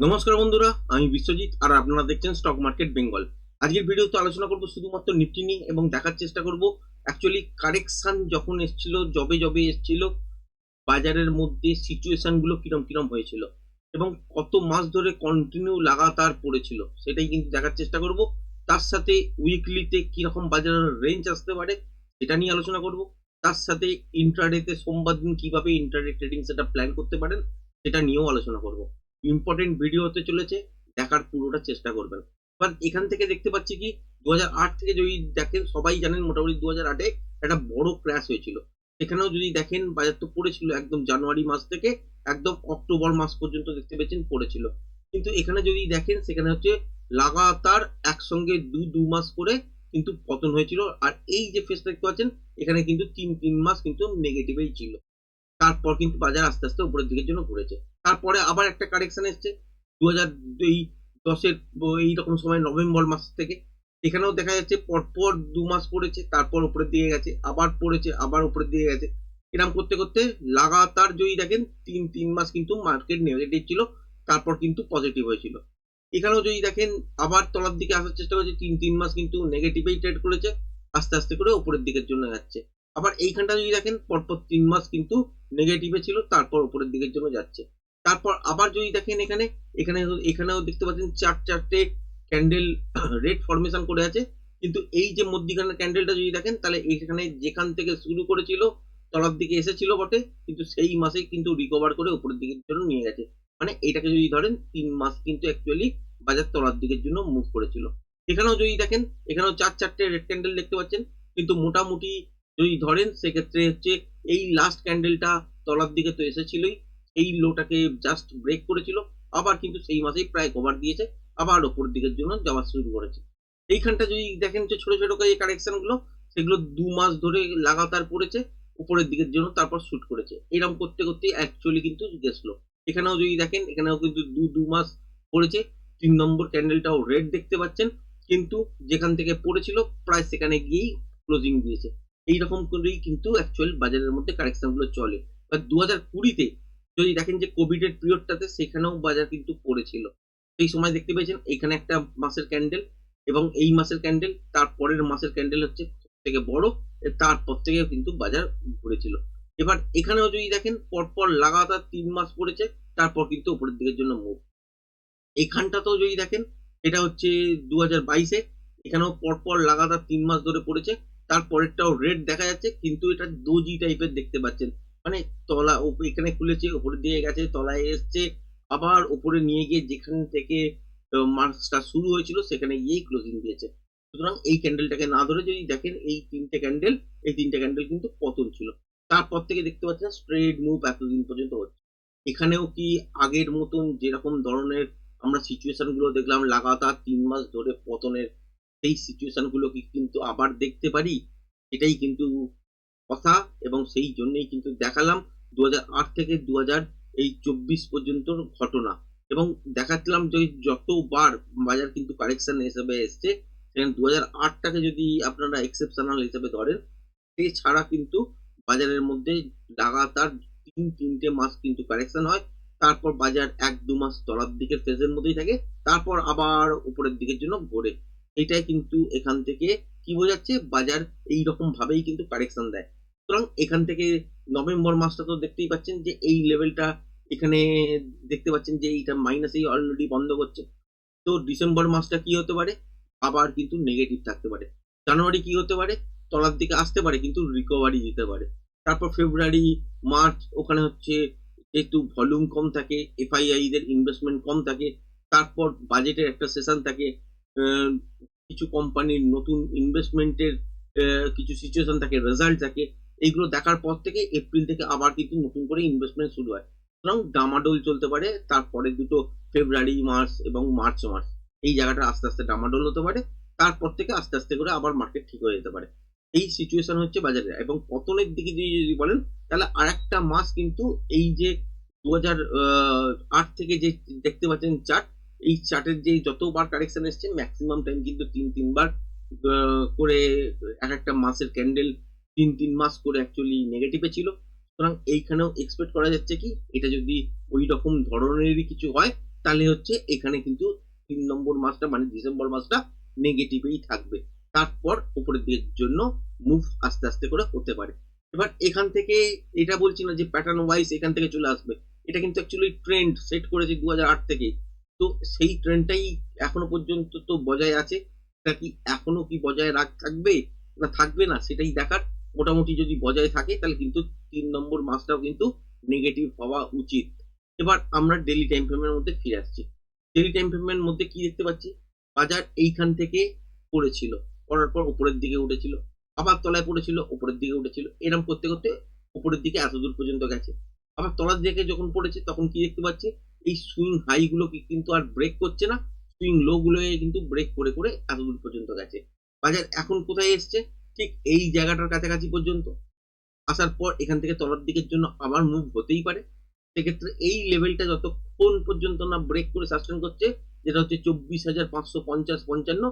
নমস্কার বন্ধুরা, আমি বিশ্বজিৎ আর আপনারা দেখছেন স্টক মার্কেট বেঙ্গল আজকের ভিডিওতে আলোচনা করব শুধুমাত্র নিফটি নিয়ে এবং দেখার চেষ্টা করব অ্যাকচুয়ালি কারেকশন যখন এসছিল জবে জবে এসেছিল, বাজারের মধ্যে সিচুয়েশনগুলো কিরম কিরম হয়েছিল এবং কত মাস ধরে কন্টিনিউ লাগাতার পড়েছিল সেটাই কিন্তু দেখার চেষ্টা করব। তার সাথে উইকলিতে কীরকম বাজারের রেঞ্জ আসতে পারে সেটা নিয়ে আলোচনা করব। তার সাথে ইন্টারডেতে সোমবার দিন কীভাবে ইন্টারডে ট্রেডিং সেটা প্ল্যান করতে পারেন সেটা নিয়েও আলোচনা করব। ইম্পর্টেন্ট ভিডিও হতে চলেছে, দেখার পুরোটা চেষ্টা করবেন। এবার এখান থেকে দেখতে পাচ্ছি কি দু হাজার আট থেকে যদি দেখেন, সবাই জানেন মোটামুটি দু হাজার আটে একটা বড় ক্র্যাশ হয়েছিল। সেখানেও যদি দেখেন, বাজার তো পড়েছিল একদম জানুয়ারি মাস থেকে, একদম অক্টোবর মাস পর্যন্ত দেখতে পেয়েছেন, পড়েছিল। কিন্তু এখানে যদি দেখেন, সেখানে হচ্ছে লাগাতার একসঙ্গে দু দু মাস করে কিন্তু পতন হয়েছিল। আর এই যে ফেসটা দেখতে পাচ্ছেন, এখানে কিন্তু তিন তিন মাস কিন্তু নেগেটিভেই ছিল। তারপর কিন্তু বাজার আস্তে আস্তে উপরের দিকের জন্য ঘুরেছে। তারপরে আবার একটা কারেকশন এসছে দু হাজার এই দশের এইরকম সময় নভেম্বর মাস থেকে। এখানেও দেখা যাচ্ছে পরপর দু মাস পড়েছে, তারপর উপরের দিকে গেছে, আবার পড়েছে, আবার উপরের দিকে গেছে। এরকম করতে করতে লাগাতার যদি দেখেন, তিন তিন মাস কিন্তু মার্কেট নেগেটিভ ছিল, তারপর কিন্তু পজিটিভ হয়েছিল। এখানেও যদি দেখেন, আবার তলার দিকে আসার চেষ্টা করেছে, তিন তিন মাস কিন্তু নেগেটিভেই ট্রেড করেছে, আস্তে আস্তে করে উপরের দিকের জন্য যাচ্ছে। আবার এইখানটা যদি দেখেন, পরপর তিন মাস কিন্তু নেগেটিভে ছিল, তারপর উপরের দিকের জন্য যাচ্ছে। তারপর আবার যদি দেখেন এখানে এখানে এখানেও দেখতে পাচ্ছেন চার, চারটে ক্যান্ডেল রেড ফরমেশন করে আছে। কিন্তু এই যে মধ্যিখানের ক্যান্ডেলটা যদি দেখেন, তাহলে এইখানে যেখান থেকে শুরু করেছিল, তলার দিকে এসেছিল বটে। কিন্তু সেই মাসেই কিন্তু রিকভার করে উপরের দিকের জন্য নিয়ে গেছে। মানে এটাকে যদি ধরেন, তিন মাস কিন্তু অ্যাকচুয়ালি বাজার তলার দিকের জন্য মুভ করেছিল। এখানেও যদি দেখেন, এখানেও চার, চারটে রেড ক্যান্ডেল দেখতে পাচ্ছেন। কিন্তু মোটামুটি যদি ধরেন, সেক্ষেত্রে হচ্ছে এই লাস্ট ক্যান্ডেলটা তলার দিকে তো এসেছিলই। এই লোটাকে জাস্ট ব্রেক করেছিল। আবার কিন্তু সেই মাসেই প্রায় কভার দিয়েছে। আবার ওপর দিকের জন্য যাওয়া শুরু করেছে। এইখানটা যদি দেখেন যে ছোট ছোট এই কারেকশনগুলো, সেগুলো দু মাস ধরে লাগাতার পড়েছে উপরের দিকের জন্য তারপর শুট করেছে। এরকম করতে করতে অ্যাকচুয়ালি কিন্তু গেছিল। এখানেও যদি দেখেন, এখানেও কিন্তু দু দু মাস পড়েছে। তিন নম্বর ক্যান্ডেলটাও রেড দেখতে পাচ্ছেন। কিন্তু যেখান থেকে পড়েছিল, প্রায় সেখানে গিয়েই ক্লোজিং দিয়েছে। এইরকম করেই কিন্তু অ্যাকচুয়াল বাজারের মধ্যে কারেকশনগুলো চলে। দু হাজার কুড়িতে যদি দেখেন যে কোভিড এর পিরিয়ডটাতে সেখানেও বাজার কিন্তু পড়েছিল। সেই সময় দেখতে পেয়েছেন, এখানে একটা মাসের ক্যান্ডেল এবং এই মাসের ক্যান্ডেল তারপরের মাসের ক্যান্ডেল হচ্ছে থেকে বড় তারপর থেকে কিন্তু বাজার ঘুরেছিল। এবার এখানেও যদি দেখেন, পরপর লাগাতার তিন মাস পড়েছে, তারপর কিন্তু উপরের দিকের জন্য মুভ এখানটাতেও যদি দেখেন, এটা হচ্ছে দু হাজার বাইশে, এখানেও পরপর লাগাতার তিন মাস ধরে পড়েছে, তারপরেরটাও রেড দেখা যাচ্ছে, কিন্তু এটা দোজি টাইপের দেখতে পাচ্ছেন। মানে তলা এখানে খুলেছে উপরে দিয়ে গেছে, তলায় এসছে, আবার উপরে নিয়ে গিয়ে যেখান থেকে মার্কসটা শুরু হয়েছিল, সেখানে গিয়েই ক্লোজিং দিয়েছে। সুতরাং এই ক্যান্ডেলটাকে না ধরে যদি দেখেন, এই তিনটে ক্যান্ডেল এই তিনটে ক্যান্ডেল কিন্তু পতন ছিল। তারপর থেকে দেখতে পাচ্ছেন স্ট্রেট মুভ এতদিন পর্যন্ত হচ্ছে। এখানেও কি আগের মতন যেরকম ধরনের আমরা সিচুয়েশনগুলো দেখলাম, লাগাতার তিন মাস ধরে পতনের, সেই সিচুয়েশনগুলো কি কিন্তু আবার দেখতে পারি? এটাই কিন্তু কথা এবং সেই জন্যই কিন্তু দেখালাম দু হাজার আট থেকে দু হাজার এই চব্বিশ পর্যন্ত ঘটনা। এবং দেখাচ্ছিলাম যে যতবার বাজার কিন্তু কারেকশন হিসেবে এসছে, সেখানে দু হাজার আটটাকে যদি আপনারা এক্সেপশনাল হিসেবে ধরেন, এছাড়া কিন্তু বাজারের মধ্যে লাগাতার তিন, তিনটে মাস কিন্তু কারেকশন হয়। তারপর বাজার এক, দু মাস তলার দিকের ফেজের মধ্যেই থাকে, তারপর আবার উপরের দিকের জন্য ঘোরে। এটাই কিন্তু এখান থেকে কি বোঝাচ্ছে? বাজার এই রকম ভাবেই কিন্তু কারেকশন দেয়। সুতরাং এখান থেকে নভেম্বর মাসটা তো দেখতেই পাচ্ছেন যে এই লেভেলটা এখানে দেখতে পাচ্ছেন যে এইটা মাইনাসেই অলরেডি বন্ধ করছে। তো ডিসেম্বর মাসটা কি হতে পারে? আবার কিন্তু নেগেটিভ থাকতে পারে। জানুয়ারি কি হতে পারে? তলার দিকে আসতে পারে, কিন্তু রিকভারি দিতে পারে। তারপর ফেব্রুয়ারি মার্চ ওখানে হচ্ছে যেহেতু ভলিউম কম থাকে এফআইআই দের ইনভেস্টমেন্ট কম থাকে, তারপর বাজেটের একটা সেশন থাকে কিছু কোম্পানির নতুন ইনভেস্টমেন্টের কিছু সিচুয়েশন থাকে রেজাল্ট থাকে, এইগুলো দেখার পর থেকে এপ্রিল থেকে আবার কিন্তু নতুন করে ইনভেস্টমেন্ট শুরু হয়। সুতরাং ডামাডোল চলতে পারে, তারপরে দুটো ফেব্রুয়ারি মার্চ এবং মার্চ মাস এই জায়গাটা আস্তে আস্তে ডামাডোল হতে পারে, তারপর থেকে আস্তে আস্তে করে আবার মার্কেট ঠিক হয়ে যেতে পারে। এই সিচুয়েশন হচ্ছে বাজারে। এবং পতনের দিকে যদি বলেন, তাহলে আর একটা মাস কিন্তু এই যে দু হাজার আট থেকে যে দেখতে পাচ্ছেন চার্ট এই চার্টের যে যতবার কারেকশন এসছে ম্যাক্সিমাম টাইম কিন্তু তিন, তিনবার করে এক একটা মাসের ক্যান্ডেল তিন তিন মাস করে অ্যাকচুয়ালি নেগেটিভে ছিল। সুতরাং এইখানেও এক্সপেক্ট করা যাচ্ছে কি, এটা যদি ওই রকম ধরনেরই কিছু হয়, তাহলে হচ্ছে এখানে কিন্তু তিন নম্বর মাসটা মানে ডিসেম্বর মাসটা নেগেটিভেই থাকবে। তারপর উপরের দিকের জন্য মুভ আস্তে আস্তে করে হতে পারে। এবার এখান থেকে এটা বলছি না যে প্যাটার্ন ওয়াইজ এখান থেকে চলে আসবে। এটা কিন্তু অ্যাকচুয়ালি ট্রেন্ড সেট করেছে দু হাজার আট থেকে। তো সেই ট্রেন্ডটাই এখনও পর্যন্ত তো বজায় আছে। এটা কি এখনও কি বজায় রাখ, থাকবে না থাকবে না সেটাই দেখার। মোটামুটি যদি বজায় থাকে তাহলে কিন্তু তিন নম্বর মাসটাও কিন্তু নেগেটিভ হওয়া উচিত। এবার আমরা ডেলি টাইম ফ্রেমের মধ্যে ফিরে আসছি। ডেলি টাইম ফ্রেমের মধ্যে কি দেখতে পাচ্ছি? বাজার এইখান থেকে পড়েছিল। পড়ার পর উপরের দিকে উঠেছিল। আবার তলায় পড়েছিল, উপরের দিকে উঠেছিল। এরকম করতে করতে উপরের দিকে এত দূর পর্যন্ত গেছে। আবার তলার দিকে যখন পড়েছে তখন কি দেখতে পাচ্ছি? এই সুইং হাই গুলোকে কিন্তু আর ব্রেক করছে না। সুইং লো গুলোকে কিন্তু ব্রেক করে করে এত দূর পর্যন্ত গেছে। বাজার এখন কোথায় এসছে? ঠিক এই জায়গাটার কাছাকাছি পর্যন্ত। আসার পর এখান থেকে তলার দিকের জন্য আবার মুভ হতেই পারে। সেক্ষেত্রে এই লেভেলটা যতক্ষণ পর্যন্ত না ব্রেক করে সাস্টেন করছে, যেটা হচ্ছে চব্বিশ হাজার পাঁচশো পঞ্চাশ পঞ্চান্ন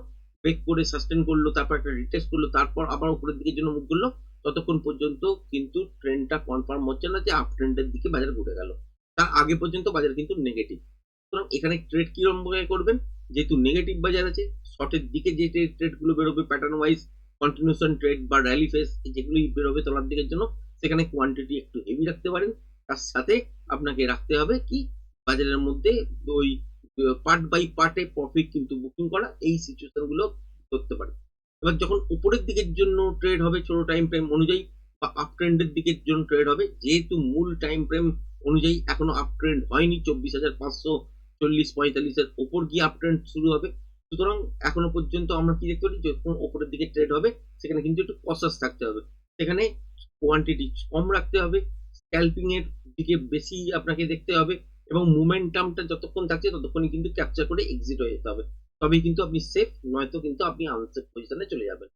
ব্রেক করে সাস্টেন করল, তারপর একটা রিটেস্ট করল, তারপর আবার উপরের দিকের জন্য মুভ করল, ততক্ষণ পর্যন্ত কিন্তু ট্রেনটা কনফার্ম হচ্ছে না যে আপ ট্রেন্ডের দিকে বাজার ঘুরে গেল। তার আগে পর্যন্ত বাজার কিন্তু নেগেটিভ সুতরাং এখানে ট্রেড কীরকম ভাবে করবেন? যেহেতু নেগেটিভ বাজার আছে শর্টের দিকে যে ট্রেডগুলো বেরোবে প্যাটার্ন ওয়াইজ কন্টিনিউশন ট্রেড বা র্যালি ফেস যেগুলোই বেরোবে তলার দিকের জন্য, সেখানে কোয়ান্টিটি একটু হেভি রাখতে পারেন। তার সাথে আপনাকে রাখতে হবে কি? বাজারের মধ্যে ওই পার্ট বাই পার্টে প্রফিট কিন্তু বুকিং করা, এই সিচুয়েশনগুলো করতে পারে এবার যখন উপরের দিকের জন্য ট্রেড হবে ছোট টাইম ফ্রেম অনুযায়ী, বা আপ ট্রেন্ডের দিকের জন্য ট্রেড হবে, যেহেতু মূল টাইম ফ্রেম অনুযায়ী এখনও আপ ট্রেন্ড হয়নি চব্বিশ হাজার পাঁচশো চল্লিশ পঁয়তাল্লিশের ওপর গিয়ে আপ ট্রেন্ড শুরু হবে। সুতরাং এখনও পর্যন্ত আমরা কি দেখতে পারি যখন ওপরের দিকে ট্রেড হবে, সেখানে কিন্তু একটু কসাস থাকতে হবে। সেখানে কোয়ান্টিটি কম রাখতে হবে স্ক্যাল্পিং এর দিকে বেশি আপনাকে দেখতে হবে এবং মোমেন্টামটা যতক্ষণ থাকছে ততক্ষণই কিন্তু ক্যাপচার করে এক্সিট হয়ে যেতে হবে। তবেই কিন্তু আপনি সেফ নয়তো কিন্তু আপনি আনসেফ পজিশনে চলে যাবেন।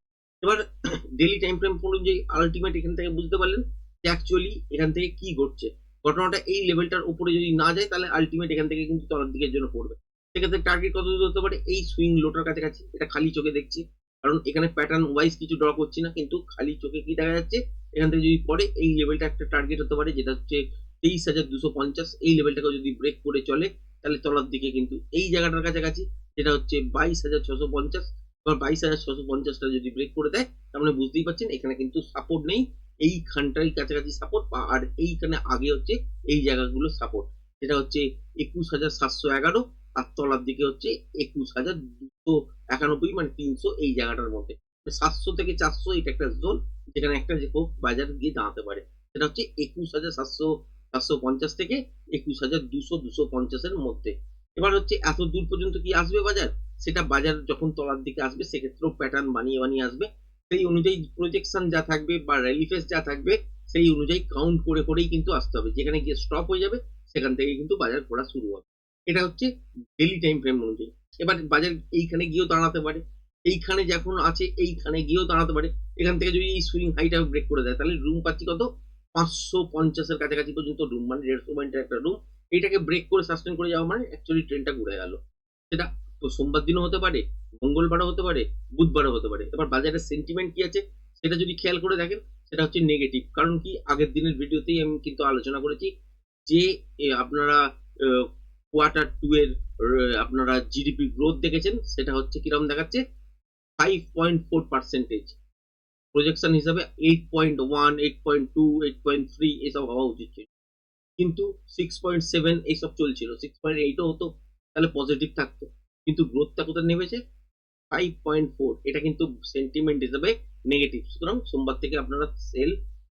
এবার ডেলি টাইম ফ্রেম অনুযায়ী আলটিমেট এখান থেকে বুঝতে পারলেন অ্যাকচুয়ালি এখান থেকে কি ঘটছে। ঘটনাটা এই লেভেলটার উপরে যদি না যায়, তাহলে আলটিমেট এখান থেকে কিন্তু তলার দিকের জন্য পড়বে। সেক্ষেত্রে টার্গেট কত দূর হতে পারে? এই সুইং লোটার কাছাকাছি। এটা খালি চোখে দেখছি। কারণ এখানে প্যাটার্ন ওয়াইজ কিছু ড্র করছি না, কিন্তু খালি চোখে কি দেখা যাচ্ছে? এখান থেকে যদি পড়ে, এই লেভেলটা একটা টার্গেট হতে পারে, যেটা হচ্ছে তেইশ হাজার দুশো পঞ্চাশ। এই লেভেলটাকে যদি ব্রেক করে চলে, তাহলে তলার দিকে কিন্তু এই জায়গাটার কাছাকাছি, যেটা হচ্ছে বাইশ হাজার ছশো পঞ্চাশ। বাইশ হাজার ছশো পঞ্চাশটা যদি ব্রেক করে দেয়, তার মানে বুঝতেই পারছেন, এখানে কিন্তু সাপোর্ট নেই। এইখানটাই কাছাকাছি সাপোর্ট আর এইখানে আগে হচ্ছে এই জায়গাগুলো সাপোর্ট যেটা হচ্ছে একুশ হাজার সাতশো এগারো আর তলার দিকে হচ্ছে একুশ হাজার দুশো একানব্বই মানে তিনশো এই জায়গাটার মধ্যে। সাতশো থেকে চারশো এটা একটা জোন যেখানে একটা যে হোক বাজার গিয়ে দাঁড়াতে পারে। সেটা হচ্ছে একুশ হাজার সাতশো সাতশো পঞ্চাশ থেকে একুশ হাজার দুশো দুশো পঞ্চাশের মধ্যে। এবার হচ্ছে এত দূর পর্যন্ত কি আসবে বাজার? সেটা বাজার যখন তলার দিকে আসবে, সেক্ষেত্রেও প্যাটার্ন বানিয়ে বানিয়ে আসবে। সেই অনুযায়ী প্রজেকশন যা থাকবে বা র্যালিফেস যা থাকবে, সেই অনুযায়ী কাউন্ট করে করেই কিন্তু আসতে হবে। যেখানে গিয়ে স্টপ হয়ে যাবে, সেখান থেকে কিন্তু বাজার ঘোরা শুরু হবে। এটা হচ্ছে ডেলি টাইম ফ্রেম অনুযায়ী। এবার বাজার এইখানে গিয়েও দাঁড়াতে পারে। এইখানে যখন আছে, এইখানে গিয়েও দাঁড়াতে পারে। এখান থেকে যদি এই সুইং হাইটা ব্রেক করে দেয়, তাহলে রুম পাচ্ছি কত? পাঁচশো পঞ্চাশের কাছাকাছি পর্যন্ত রুম মানে দেড়শো পয়েন্টের একটা রুম এইটাকে ব্রেক করে সাস্টেন করে যাওয়া মানে অ্যাকচুয়ালি ট্রেনটা ঘুরে গেল। সেটা তো সোমবার দিনও হতে পারে, মঙ্গলবারও হতে পারে, বুধবারও হতে পারে। এবার বাজারের সেন্টিমেন্ট কি আছে সেটা যদি খেয়াল করে দেখেন, সেটা হচ্ছে নেগেটিভ কারণ কি, আগের দিনের ভিডিওতেই আমি কিন্তু আলোচনা করেছি যে আপনারা কোয়ার্টার টু এর আপনারা জিডিপি গ্রোথ দেখেছেন, সেটা হচ্ছে কীরকম দেখাচ্ছে? Five point four percentage projection হিসাবে eight point one eight point two eight point three এসব হওয়া উচিত ছিল। কিন্তু সিক্স পয়েন্ট সেভেন এইসব চলছিল সিক্স পয়েন্ট এইটও হতো, তাহলে পজিটিভ থাকতো। কিন্তু গ্রোথটা কোথায় নেমেছে? ফাইভ পয়েন্ট ফোর এটা কিন্তু সেন্টিমেন্ট হিসাবে নেগেটিভ সুতরাং সোমবার থেকে আপনারা সেল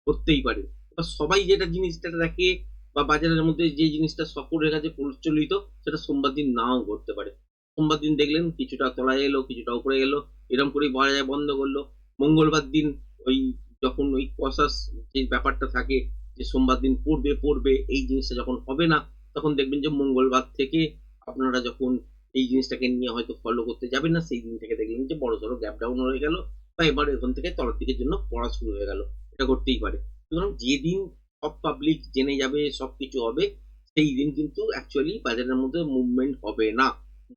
করতেই পারেন। এবার সবাই যেটা জিনিসটা দেখে বা বাজারের মধ্যে যে জিনিসটা সকল কাছে প্রচলিত, সেটা সোমবার দিন নাও করতে পারে। সোমবার দিন দেখলেন কিছুটা তলায় এলো, কিছুটা উপরে গেলো এরকম করেই বাজার বন্ধ করল। মঙ্গলবার দিন ওই যখন ওই কসাস যে ব্যাপারটা থাকে, যে সোমবার দিন পড়বে পড়বে, এই জিনিসটা যখন হবে না, তখন দেখবেন যে মঙ্গলবার থেকে আপনারা যখন এই জিনিসটাকে নিয়ে হয়তো ফলো করতে যাবেন না, সেই দিন থেকে দেখলেন যে বড় সড়ো গ্যাপ ডাউন হয়ে গেল বা এবার এখান থেকে তলার দিকের জন্য পড়া শুরু হয়ে গেল। এটা করতেই পারে। সুতরাং যেদিন সব পাবলিক জেনে যাবে সব কিছু হবে, সেই দিন কিন্তু অ্যাকচুয়ালি বাজারের মধ্যে মুভমেন্ট হবে না।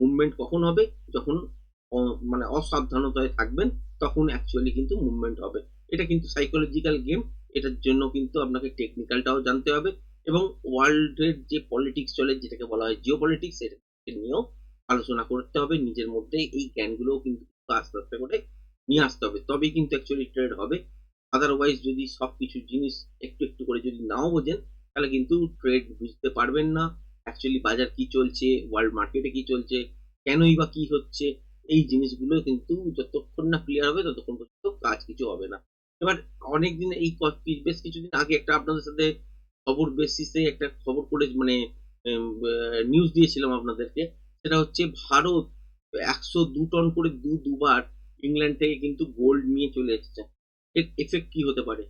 মুভমেন্ট কখন হবে? যখন মানে অসাবধানতায় থাকবেন, তখন অ্যাকচুয়ালি কিন্তু মুভমেন্ট হবে। এটা কিন্তু সাইকোলজিক্যাল গেম এটার জন্য কিন্তু আপনাকে টেকনিক্যালটাও জানতে হবে এবং ওয়ার্ল্ডের যে পলিটিক্স চলে, যেটাকে বলা হয় জিও পলিটিক্স নিয়েও আলোচনা করতে হবে, নিজের মধ্যে এই জ্ঞানগুলোও কিন্তু আস্তে আস্তে করে নিয়ে আসতে হবে। তবেই কিন্তু অ্যাকচুয়ালি ট্রেড হবে। আদারওয়াইজ যদি সব কিছু জিনিস একটু একটু করে যদি নাও বোঝেন, তাহলে কিন্তু ট্রেড বুঝতে পারবেন না। অ্যাকচুয়ালি বাজার কি চলছে ওয়ার্ল্ড মার্কেটে কি চলছে, কেনই বা কি হচ্ছে, এই জিনিসগুলো কিন্তু যতক্ষণ না ক্লিয়ার হবে ততক্ষণ পর্যন্ত কাজ কিছু হবে না। এবার অনেকদিন এই বেশ কিছুদিন আগে একটা আপনাদের সাথে খবর বেসিসে একটা খবর করে মানে নিউজ দিয়েছিলাম আপনাদেরকে। সেটা হচ্ছে ভারত একশো দু টন করে দু, দুবার ইংল্যান্ড থেকে কিন্তু গোল্ড নিয়ে চলে এসেছে। এর এফেক্ট কি হতে পারে?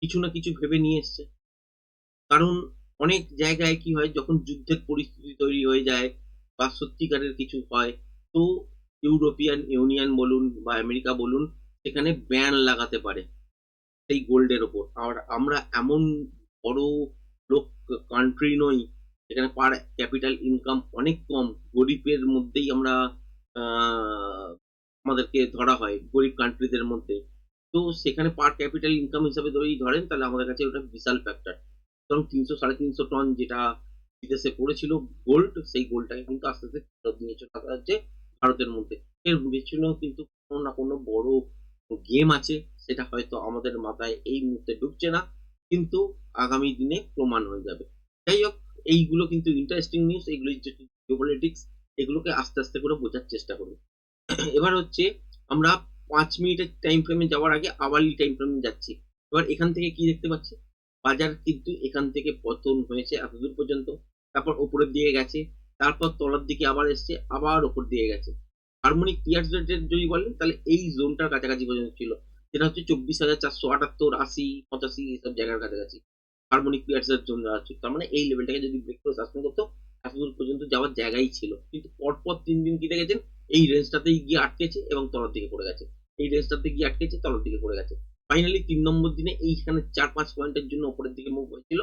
কিছু না কিছু ভেবে নিয়ে এসছে। কারণ অনেক জায়গায় কি হয়, যখন যুদ্ধের পরিস্থিতি তৈরি হয়ে যায় বা সত্যিকারের কিছু হয়, তো ইউরোপিয়ান ইউনিয়ন বলুন বা আমেরিকা বলুন, সেখানে ব্যান লাগাতে পারে সেই গোল্ডের ওপর। আর আমরা এমন বড় লোক কান্ট্রি নই এখানে পার ক্যাপিটাল ইনকাম অনেক কম। গরিবের মধ্যেই আমরা আমাদেরকে ধরা হয়, গরিব কান্ট্রিদের মধ্যে। তো সেখানে পার ক্যাপিটাল ইনকাম হিসাবে ধরেই ধরেন, তাহলে আমাদের কাছে ওটা বিশাল ফ্যাক্টর কারণ তিনশো, সাড়ে তিনশো টন যেটা বিদেশে পড়েছিল গোল্ড সেই গোল্ডটাকে কিন্তু আস্তে আস্তে ফেরত নিয়ে চলে আসা হচ্ছে ভারতের মধ্যে। এর পেছনেও কিন্তু কোনো না কোনো বড় গেম আছে, সেটা হয়তো আমাদের মাথায় এই মুহূর্তে ঢুকছে না, কিন্তু আগামী দিনে প্রমাণ হয়ে যাবে। যাই হোক এইগুলো কিন্তু ইন্টারেস্টিং নিউজ এইগুলো জিওপলিটিক্স এগুলোকে আস্তে আস্তে করে বোঝার চেষ্টা করব। এবার হচ্ছে আমরা পাঁচ মিনিটের টাইম ফ্রেমে যাওয়ার আগে আওয়ারলি টাইম ফ্রেমে যাচ্ছি। এবার এখান থেকে কি দেখতে পাচ্ছি? বাজার কিন্তু এখান থেকে পতন হয়েছে এতদূর পর্যন্ত। তারপর ওপরের দিকে গেছে, তারপর তলার দিকে আবার এসছে, আবার ওপর দিয়ে গেছে। হারমোনিক পিয়ার্স রেটের যদি বলেন, তাহলে এই জোনটার কাছাকাছি পর্যন্ত ছিল। যেটা হচ্ছে চব্বিশ হাজার চারশো আটাত্তর, আশি, পঁচাশি এইসব জায়গার কাছাকাছি। হারমোনিক পিয়ার্স এর জন্য আছে। তার মানে এই লেভেলটাকে যদি ব্রেক করে সাসপেন্ড করতো, এতদূর পর্যন্ত যাওয়ার জায়গাই ছিল। কিন্তু পরপর তিন দিন কি দেখেছেন? এই রেঞ্জটাতেই গিয়ে আটকেছে এবং তলার দিকে পড়ে গেছে। এই রেঞ্জটাতে গিয়ে আটকেছে, তলার দিকে পড়ে গেছে। ফাইনালি তিন নম্বর দিনে এইখানে চার পাঁচ পয়েন্টের জন্য উপরের দিকে মুভ হয়েছিল,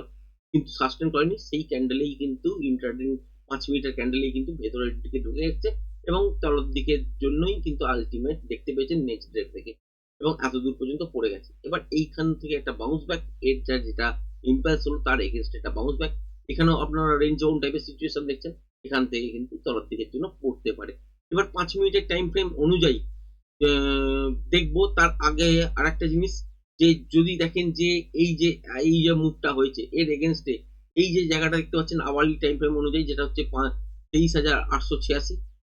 কিন্তু সাস্টেন করেনি। সেই ক্যান্ডেলেই কিন্তু ইন্টারডিন পাঁচ মিনিটের ক্যান্ডেলেই কিন্তু ভেতরের দিকে ঢুকে এসছে এবং তলার দিকের জন্যই কিন্তু আলটিমেট দেখতে পেয়েছেন নেক্সট ডে থেকে। এবং এত দূর পর্যন্ত পড়ে গেছে। এবার এইখান থেকে একটা বাউন্স ব্যাক এর যা যেটা ইম্পালস হলো তার এগেনস্ট একটা বাউন্স ব্যাক এখানেও আপনারা রেঞ্জ ওন টাইপের সিচুয়েশন দেখছেন, এখান থেকে কিন্তু তলার দিকের জন্য পড়তে পারে। এবার পাঁচ মিনিটের টাইম ফ্রেম অনুযায়ী দেখব তার আগে আর একটা জিনিস, যে যদি দেখেন যে এই যে এই যে মুভটা হয়েছে, এর এগেনস্টে এই যে জায়গাটা দেখতে পাচ্ছেন আওয়ারলি টাইম ফ্রেম অনুযায়ী যেটা হচ্ছে তেইশ হাজার আটশো ছিয়াশি,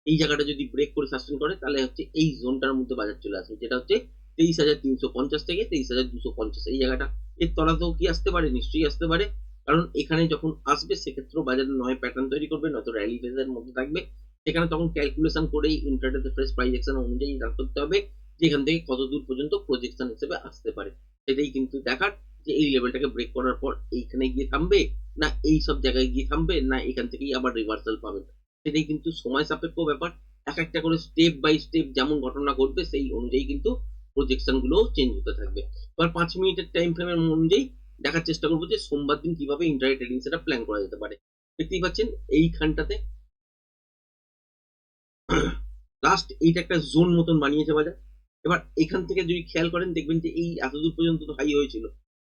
এই জায়গাটা যদি ব্রেক করে সাস্টেন করে, তাহলে হচ্ছে এই জোনটার মধ্যে বাজার চলে আসবে যেটা হচ্ছে তেইশ হাজার তিনশো পঞ্চাশ থেকে তেইশ হাজার দুশো পঞ্চাশ। এই জায়গাটা, এর তলাতেও কি আসতে পারে? নিশ্চয়ই আসতে পারে। কারণ এখানে যখন আসবে, সেক্ষেত্রেও বাজারে নয় প্যাটার্ন তৈরি করবে, নয়তো র্যালি ফেজের মধ্যে থাকবে। সেখানে তখন ক্যালকুলেশন করেই ইন্টারনেটে ফ্রেশ প্রাইজেকশন অনুযায়ী দাঁড় করতে হবে, যে এখান থেকে কত দূর পর্যন্ত প্রজেকশন হিসেবে আসতে পারে। সেটাই কিন্তু দেখার যে এই লেভেলটাকে ব্রেক করার পর এইখানে গিয়ে থামবে, না এই সব জায়গায় গিয়ে থামবে, না এখান থেকেই আবার রিভার্সাল পাবে। সেটাই কিন্তু সময় সাপেক্ষ ব্যাপার। এক একটা করে স্টেপ বাই স্টেপ যেমন ঘটনা ঘটবে, সেই অনুযায়ী কিন্তু প্রজেকশনগুলো চেঞ্জ হতে থাকবে। এবার পাঁচ মিনিটের টাইম ফ্রেমের অনুযায়ী দেখার চেষ্টা করব যে সোমবার দিন কীভাবে ইন্টারনেট ট্রেডিং সেটা প্ল্যান করা যেতে পারে। দেখতেই পাচ্ছেন এইখানটাতে লাস্ট এইটা একটা জোন মতন বানিয়েছে বাজার। এবার এখান থেকে যদি খেয়াল করেন, দেখবেন যে এই এতদূর পর্যন্ত তো হাই হয়েছিল।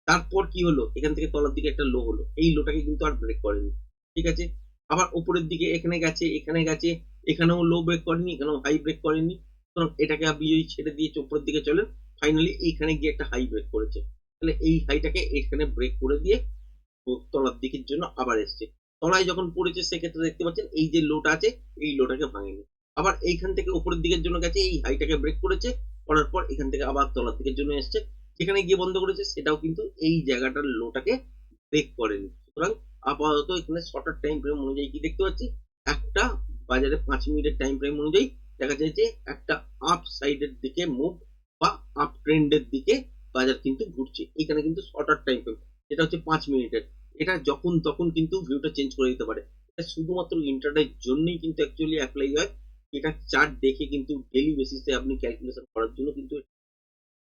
তারপর কি হলো? এখান থেকে তলার দিকে একটা লো হলো। এই লোটাকে কিন্তু আর ব্রেক করেনি। ঠিক আছে? আবার উপরের দিকে এখানে গেছে এখানে গেছে, এখানেও লো ব্রেক করেনি, এখানেও হাই ব্রেক করেনি। সুতরাং এটাকে আপনি যদি ছেড়ে দিয়ে উপরের দিকে চলেন। ফাইনালি এইখানে গিয়ে একটা হাই ব্রেক করেছে। তাহলে এই হাইটাকে এখানে ব্রেক করে দিয়ে তলার দিকের জন্য আবার এসছে। তলায় যখন পড়েছে, সেক্ষেত্রে দেখতে পাচ্ছেন এই যে লোটা আছে, এই লোটাকে ভাঙেনি। আবার এইখান থেকে উপরের দিকের জন্য গেছে, এই হাইটাকে ব্রেক করেছে। করার পর এখান থেকে আবার তলার দিকের জন্য এসছে। যেখানে গিয়ে বন্ধ করেছে, সেটাও কিন্তু এই জায়গাটার লোটাকে ব্রেক করেনি। সুতরাং আপাতত এখানে শর্টার টাইম ফ্রেম অনুযায়ী কি দেখতে পাচ্ছি? একটা বাজারে পাঁচ মিনিটের টাইম ফ্রেম অনুযায়ী দেখা যায় যে একটা আপ সাইডের দিকে মুভ বা আপ ট্রেন্ডের দিকে বাজার কিন্তু ঘুরছে। এখানে কিন্তু শর্টার টাইম ফ্রেম যেটা হচ্ছে পাঁচ মিনিটের এটা যখন তখন কিন্তু ভিউটা চেঞ্জ করে দিতে পারে। এটা শুধুমাত্র ইন্টারনেট জন্যই কিন্তু অ্যাকচুয়ালি অ্যাপ্লাই হয়। এটা চার্ট দেখে কিন্তু ডেলি বেসিসে আপনি ক্যালকুলেশন করার জন্য কিন্তু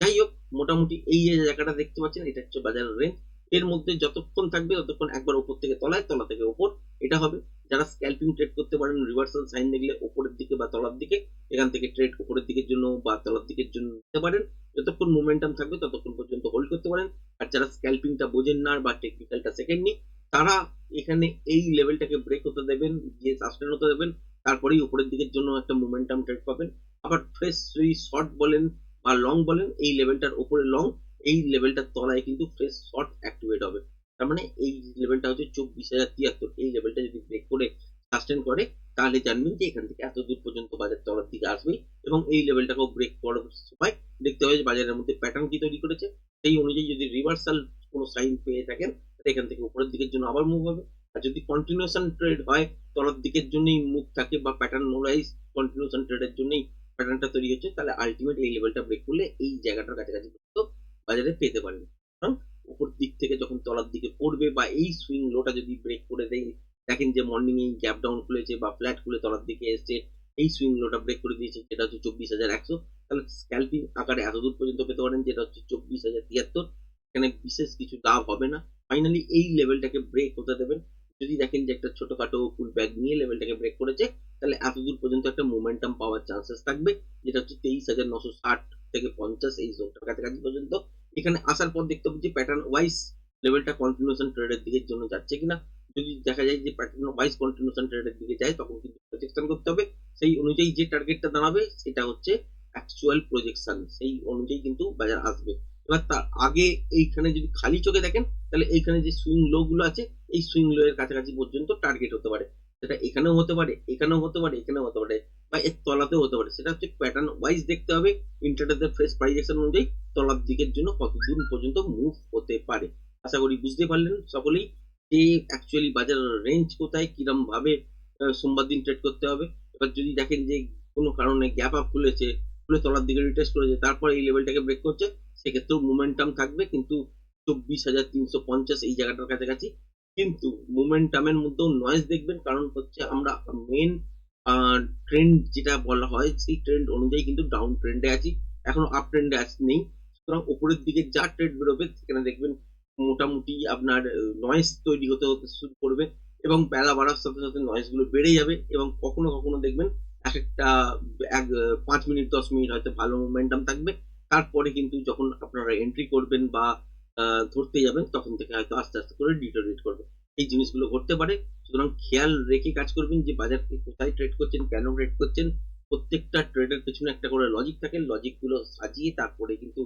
যাই হোক, মোটামুটি এই যে জায়গাটা দেখতে পাচ্ছেন, এটা হচ্ছে বাজারের রেঞ্জ এর মধ্যে যতক্ষণ থাকবে ততক্ষণ একবার উপর থেকে তলায়, তলা থেকে ওপর এটা হবে যারা স্ক্যাল্পিং ট্রেড করতে পারেন রিভার্সাল সাইন দেখলে উপরের দিকে বা তলার দিকে, এখান থেকে ট্রেড উপরের দিকের জন্য বা তলার দিকের জন্য নিতে পারেন। যতক্ষণ মোমেন্টাম থাকবে, ততক্ষণ পর্যন্ত হোল্ড করতে পারেন। আর যারা স্ক্যাল্পিংটা বোঝেন না বা টেকনিক্যালটা সেকেন্ড নি, তারা এখানে এই লেভেলটাকে ব্রেক হতে দেবেন, গিয়ে সাস্টেন হতে দেবেন। তারপরেই উপরের দিকের জন্য একটা মোমেন্টাম ট্রেড পাবেন। আবার ফ্রেশ যদি শর্ট বলেন বা লং বলেন, এই লেভেলটার উপরে লং এই লেভেলটার তলায় কিন্তু ফ্রেশ শর্ট অ্যাক্টিভেট হবে। তার মানে এই লেভেলটা হচ্ছে চব্বিশ হাজার তিয়াত্তর। এই লেভেলটা যদি করে, তাহলে জানবেন যে এখান থেকে এত দূর পর্যন্ত বাজার তলার দিকে আসবে এবং এই লেভেলটাকেও ব্রেক করার সময় দেখতে হবে বাজারের মধ্যে প্যাটার্ন কি তৈরি করেছে। সেই অনুযায়ী যদি রিভার্সাল কোনো সাইন পেয়ে থাকেন এখান থেকে উপরের দিকের জন্য আবার মুভ হবে। আর যদি কন্টিনিউশন ট্রেড হয়, তলার দিকের জন্যই মুভ থাকে বা প্যাটার্ন ওয়াইজ কন্টিনিউশন ট্রেডের জন্যই প্যাটার্নটা তৈরি হচ্ছে, তাহলে আলটিমেট এই লেভেলটা ব্রেক করলে এই জায়গাটার কাছাকাছি পর্যন্ত বাজারে পেতে পারেন। কারণ উপর দিক থেকে যখন তলার দিকে পড়বে বা এই সুইং লোটা যদি ব্রেক করে দেয় দেখেন যে মর্নিং এই গ্যাপ ডাউন খুলেছে বা ফ্ল্যাট খুলে তলার দিকে এসছে, এই সুইং লোটা ব্রেক করে দিয়েছে, যেটা হচ্ছে চব্বিশ হাজার একশো। তাহলে স্ক্যাল্পিং আকারে এত দূর পর্যন্ত পেতে পারেন, যেটা হচ্ছে চব্বিশ হাজার তিয়াত্তর। এখানে বিশেষ কিছু লাভ হবে না। ফাইনালি এই লেভেলটাকে ব্রেক হতে দেবেন। যদি দেখেন যে একটা ছোটখাটো ফুল ব্যাগ নিয়ে লেভেলটাকে ব্রেক করেছে, তাহলে এত দূর পর্যন্ত একটা মোমেন্টাম পাওয়ার চান্সেস থাকবে, যেটা হচ্ছে তেইশ হাজার নশো ষাট থেকে পঞ্চাশ এই জোনটার কাছাকাছি পর্যন্ত। এখানে আসার পর দেখতে যে প্যাটার্ন ওয়াইজ লেভেলটা কন্টিনিউশন ট্রেডের দিকের জন্য যাচ্ছে কিনা। যদি দেখা যায় যে প্যাটার্ন ওয়াইজ কন্টিনিউশন ট্রেডের দিকে যায়, তখন কিন্তু প্রজেকশন করতে হবে। সেই অনুযায়ী যে টার্গেটটা দাঁড়াবে, সেটা হচ্ছে অ্যাকচুয়াল প্রজেকশন সেই অনুযায়ী কিন্তু বাজার আসবে। এবার তার আগে এইখানে যদি খালি চোখে দেখেন, তাহলে এইখানে যে সুইং লো গুলো আছে, এই সুইং লো এর কাছাকাছি পর্যন্ত টার্গেট হতে পারে। সেটা এখানেও হতে পারে, এখানেও হতে পারে, এখানেও হতে পারে বা এর তলাতেও হতে পারে। সেটা হচ্ছে প্যাটার্ন ওয়াইজ দেখতে হবে ইন্টারনেটে ফ্রেশ প্রাইজেকশন অনুযায়ী তলার দিকের জন্য কত দূর পর্যন্ত মুভ হতে পারে। আশা করি বুঝতে পারলেন সকলেই। যে অ্যাকচুয়ালি বাজার রেঞ্জ কোথায় কিরম ভাবে সোমবার দিন ট্রেড করতে হবে। এবার যদি দেখেন যে কোনো কারণে গ্যাপ আপ খুলেছে, খুলে তলার দিকে রিটেস্ট করেছে, তারপর এই লেভেলটাকে ব্রেক করছে, সেক্ষেত্রেও মোমেন্টাম থাকবে, কিন্তু চব্বিশ হাজার তিনশো পঞ্চাশ এই জায়গাটার কাছাকাছি। কিন্তু মোমেন্টামের মধ্যেও নয়েজ দেখবেন, কারণ হচ্ছে আমরা মেন ট্রেন্ড যেটা বলা হয়, সেই ট্রেন্ড অনুযায়ী কিন্তু ডাউন ট্রেন্ডে আছি। এখনও আপ ট্রেন্ডে আছি, নেই। সুতরাং উপরের দিকে যা ট্রেড বেরোবে, সেখানে দেখবেন মোটামুটি আপনার নয়েজ তৈরি হতে হতে শুরু করবে এবং বেলা বাড়ার সাথে সাথে নয়েজগুলো বেড়ে যাবে এবং কখনো কখনো দেখবেন এক একটা, এক, পাঁচ মিনিট, দশ মিনিট হয়তো ভালো মোমেন্টাম থাকবে। তারপরে কিন্তু যখন আপনারা এন্ট্রি করবেন বা ধরতে যাবেন, তখন থেকে হয়তো আস্তে আস্তে করে ডিটোরিয়েট করবে। এই জিনিসগুলো ঘটতে পারে। সুতরাং খেয়াল রেখে কাজ করবেন যে বাজারকে কোথায় ট্রেড করছেন, কেন ট্রেড করছেন। প্রত্যেকটা ট্রেডের পেছনে একটা করে লজিক থাকে। লজিকগুলো সাজিয়ে তারপরে কিন্তু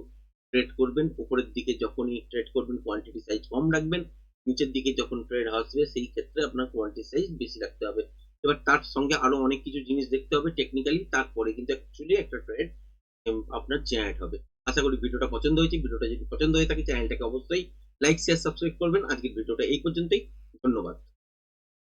ট্রেড করবেন, উপরের দিকে যখনই ট্রেড করবেন কোয়ান্টিটি সাইজ কম রাখবেন, নিচের দিকে যখন ট্রেড আসবে সেই ক্ষেত্রে আপনার কোয়ান্টিটি সাইজ বেশি রাখতে হবে। এবার তার সঙ্গে আরও অনেক কিছু জিনিস দেখতে হবে টেকনিক্যালি তারপরে কিন্তু অ্যাকচুয়ালি একটা ট্রেড আপনার জেনারেট হবে। আশা করি ভিডিওটা পছন্দ হয়েছে। ভিডিওটা যদি পছন্দ হয়ে থাকে চ্যানেলটাকে অবশ্যই লাইক শেয়ার সাবস্ক্রাইব করবেন। আজকের ভিডিওটা এই পর্যন্তই। ধন্যবাদ।